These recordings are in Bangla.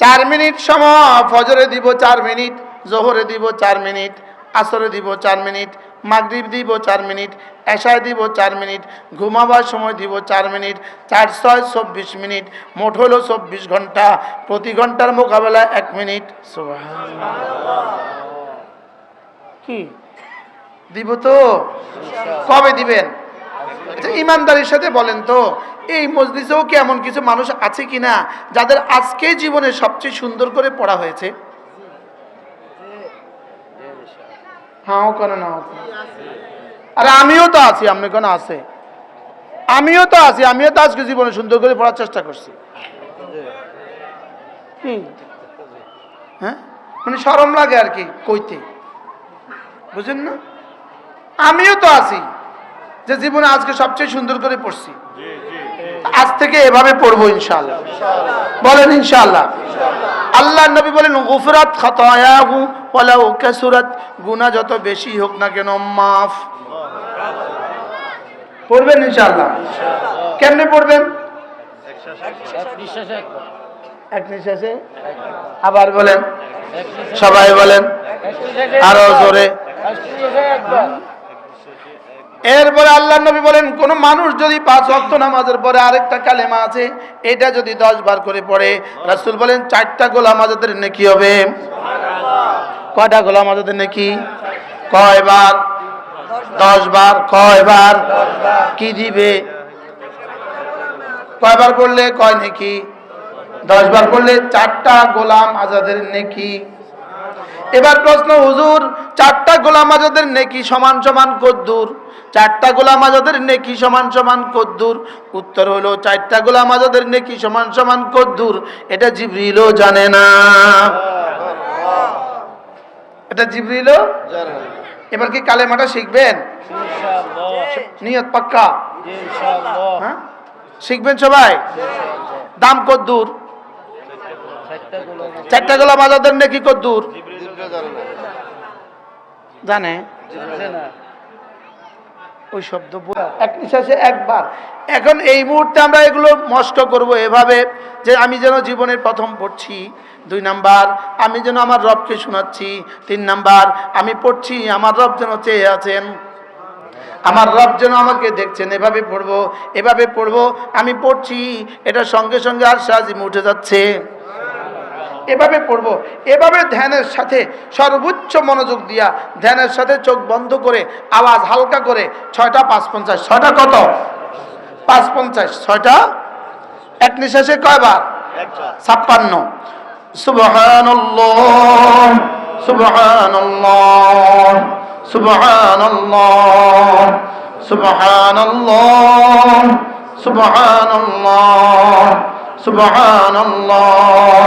চার মিনিট সময়, ফজরে দিব চার মিনিট, জোহরে দিব চার মিনিট, আসরে দিব চার মিনিট, মাগরিব দিব চার মিনিট, এশায় দিব চার মিনিট, ঘুমাবার সময় দিব চার মিনিট চার ছয় চব্বিশ মিনিট, মোট হলো চব্বিশ ঘণ্টা। প্রতি ঘণ্টার মোকাবেলা এক মিনিট। কি? দিব তো? কবে দিবেন? আচ্ছা ইমানদারির সাথে বলেন তো, এই মসজিদেও কি এমন কিছু মানুষ আছে কিনা যাদের আজকে জীবনে সবচেয়ে সুন্দর করে পড়া হয়েছে? হ্যাঁ ও কেন না আরে আমিও তো আছি, আপনি কেন আছে? আমিও তো আছি, আমিও তো আজকে জীবনে সুন্দর করে পড়ার চেষ্টা করছি। হ্যাঁ? মানে সরম লাগে আর কি, কইতে। বুঝেন না? আমিও তো আছি। যে জীবনে আজকে সবচেয়ে সুন্দর করে পড়ছি। আজ থেকে এভাবে পড়ব ইনশাল্লাহ বলেন ইনশাল্লাহ আল্লাহ নবী বলেন গুফরাত খাতায়াহু ওয়ালাউ কাসুরাত। গুনাহ যত বেশি হোক না কেন মাফ। পড়বেন ইনশাল্লাহ কেমনে পড়বেন? এক নিঃশ্বাসে আবার বলেন। সবাই বলেন। আরও জোরে। এরপরে আল্লাহ নবী বলেন, কোন মানুষ যদি পাঁচ অক্ত নামাজের পরে আরেকটা কালেমা আছে, এটা যদি দশ বার করে পড়ে, রাসুল বলেন, চারটা গোলাম আজাদের নেকি হবে। কয়টা গোলাম আজাদের নেকি? কয়বার? দশ বার কয়বার? কি দিবে? কয়বার করলে কয় নেকি? দশ বার করলে চারটা গোলাম আজাদের নেকি? এবার প্রশ্ন হুজুর চারটা গোলাম আজাদের নেকি সমান সমান কদ্দুর? চারটা গোলাম আজাদের নেকি সমান সমান কদ্দুর? উত্তর হলো চারটা গোলাম আজাদের নেকি সমান সমান কদ্দুর। এটা জিবরিলও জানে না। এটা জিবরিলও এবার কি কালেমাটা শিখবেন? নিয়ত পাক্কা? হ্যাঁ? শিখবেন সবাই? দাম কদ্দুর? চারটা গোলাম আজাদের নেকি কদ্দুর? জানে? ওই শব্দ এক নিঃশ্বাসে একবার। এখন এই মুহূর্তে আমরা এগুলো মস্ক করব এভাবে যে আমি যেন জীবনের প্রথম পড়ছি দুই নাম্বার আমি যেন আমার রবকে শোনাচ্ছি তিন নাম্বার আমি পড়ছি আমার রব যেন চেয়ে আছেন। আমার রব যেন আমাকে দেখছেন এভাবে পড়ব এভাবে পড়ব আমি পড়ছি এটা সঙ্গে সঙ্গে আর সাজিম উঠে যাচ্ছে। এভাবে পড়ব এভাবে ধ্যানের সাথে সর্বোচ্চ মনোযোগ দিয়া ধ্যানের সাথে চোখ বন্ধ করে আওয়াজ হালকা করে ছয়টা পাঁচ পঞ্চাশ ছয়টা কত? পাঁচ পঞ্চাশ ছয়টা? এক নিঃশ্বাসে কয়বার? ছাপ্পান্ন। সুবহানাল্লাহ সুবহানাল্লাহ সুবহানাল্লাহ সুবহানাল্লাহ সুবহানাল্লাহ সুবহানাল্লাহ।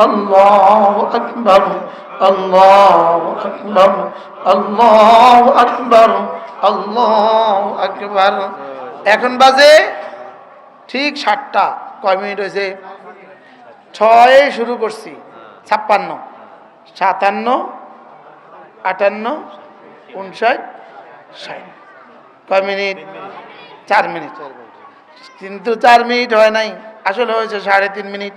الله أكبر الله أكبر الله أكبر الله أكبر এখন বাজে ঠিক সাতটা কয় মিনিট হয়েছে ছয়ে শুরু করছি ছাপ্পান্ন সাতান্ন আটান্ন উনষাট ষাট কয় মিনিট চার মিনিট কিন্তু চার মিনিট হয় নাই আসলে হয়েছে সাড়ে তিন মিনিট